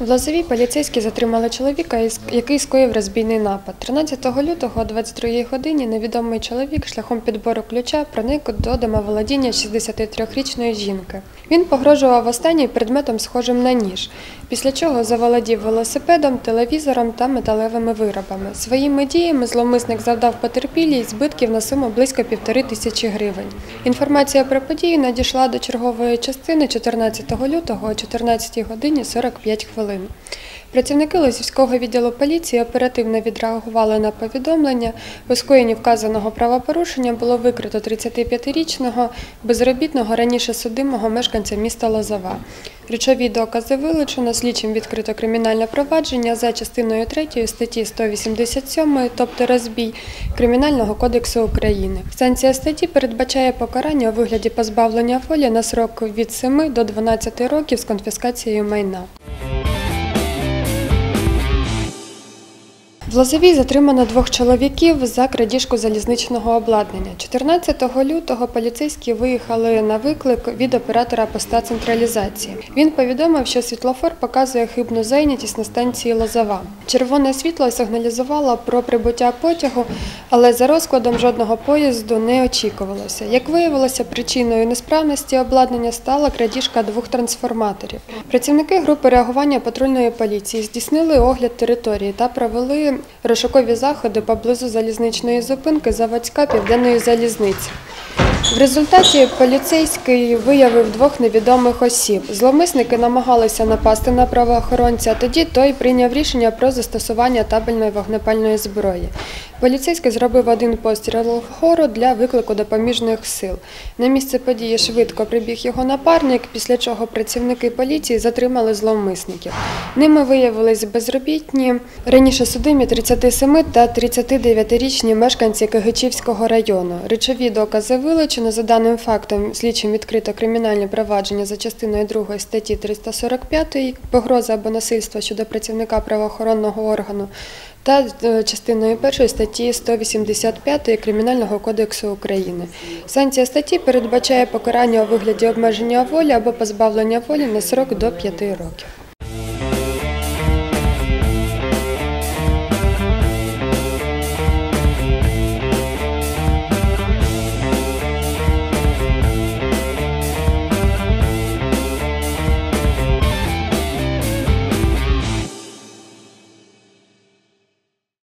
В Лозовій поліцейські затримали чоловіка, який скоїв розбійний напад. 13 лютого о 22 годині невідомий чоловік шляхом підбору ключа проник до домоволодіння 63-річної жінки. Він погрожував останній предметом, схожим на ніж, після чого заволодів велосипедом, телевізором та металевими виробами. Своїми діями зловмисник завдав потерпілій збитків на суму близько півтори тисячі гривень. Інформація про подію надійшла до чергової частини 14 лютого о 14 годині 45 хвилин. Працівники Лозівського відділу поліції оперативно відреагували на повідомлення. У скоєнні вказаного правопорушення було викрито 35-річного безробітного раніше судимого мешканця міста Лозова. Речові докази вилучено, слідчим відкрито кримінальне провадження за частиною 3 статті 187, тобто розбій Кримінального кодексу України. Санкція статті передбачає покарання у вигляді позбавлення волі на срок від 7 до 12 років з конфіскацією майна. В Лозовій затримано двох чоловіків за крадіжку залізничного обладнання. 14 лютого поліцейські виїхали на виклик від оператора поста централізації. Він повідомив, що світлофор показує хибну зайнятість на станції Лозова. Червоне світло сигналізувало про прибуття потягу, але за розкладом жодного поїзду не очікувалося. Як виявилося, причиною несправності обладнання стала крадіжка двох трансформаторів. Працівники групи реагування патрульної поліції здійснили огляд території та провели розшукові заходи поблизу залізничної зупинки Заводська Південної залізниці. В результаті поліцейський виявив двох невідомих осіб. Зловмисники намагалися напасти на правоохоронця, тоді той прийняв рішення про застосування табельної вогнепальної зброї. Поліцейський зробив один постріл вгору для виклику допоміжних сил. На місце події швидко прибіг його напарник, після чого працівники поліції затримали зловмисників. Ними виявились безробітні, раніше судимі 37 та 39-річні мешканці Кигичівського району. Речові докази вилучено. За даним фактом, слідчим відкрито кримінальне провадження за частиною 2 статті 345 погроза або насильство щодо працівника правоохоронного органу та е, частиною першої статті 185 Кримінального кодексу України. Санкція статті передбачає покарання у вигляді обмеження волі або позбавлення волі на срок до 5 років.